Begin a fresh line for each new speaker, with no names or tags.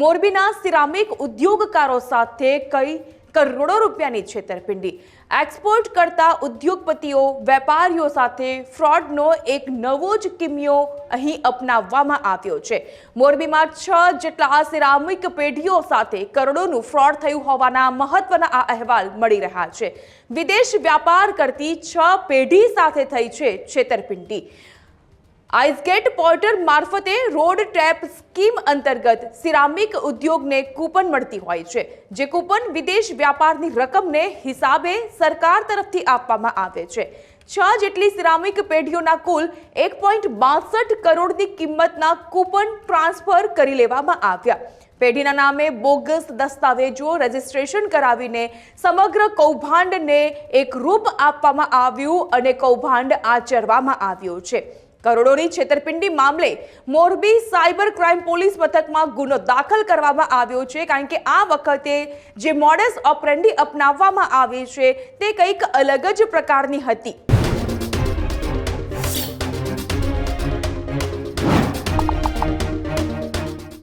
મોરબીના સિરામિક ઉદ્યોગકારો સાથે કઈ કરોડો રૂપિયાની છેતરપિંડી. એક્સપોર્ટ કરતા ઉદ્યોગપતિઓ, વેપારીઓ સાથે ફ્રોડનો એક નવો જ કિમિયો અહીં અપનાવવામાં આવ્યો છે. મોરબીમાં છ જેટલા સિરામિક પેઢીઓ સાથે કરોડોનું ફ્રોડ થયું હોવાના મહત્વના આ અહેવાલ મળી રહ્યા છે. વિદેશ વ્યાપાર કરતી છ પેઢી સાથે થઈ છે છેતરપિંડી. આઇસગેટ પોર્ટર મારફતે રોડ ટેપ સ્કીમ અંતર્ગત સિરામિક ઉદ્યોગને કૂપન મળતી હોય છે, જે કૂપન વિદેશ વ્યાપારની રકમને હિસાબે સરકાર તરફથી આપવામાં આવે છે. છ જેટલી સિરામિક પેઢીઓના કુલ એક પોઈન્ટ બાસઠ કરોડની કિંમતના કૂપન ટ્રાન્સફર કરી લેવામાં આવ્યા. પેઢીના નામે બોગસ દસ્તાવેજો રજીસ્ટ્રેશન કરાવીને સમગ્ર કૌભાંડને એક રૂપ આપવામાં આવ્યું અને કૌભાંડ આચરવામાં આવ્યું છે. કરોડોની છેતરપિંડી મામલે મોરબી સાયબર ક્રાઇમ પોલીસ મથકમાં ગુનો દાખલ કરવામાં આવ્યો છે, કારણ કે આ વખતે જે મોડેસ ઓપરેન્ડી અપનાવવામાં આવી છે, તે કંઈક અલગ જ પ્રકારની હતી.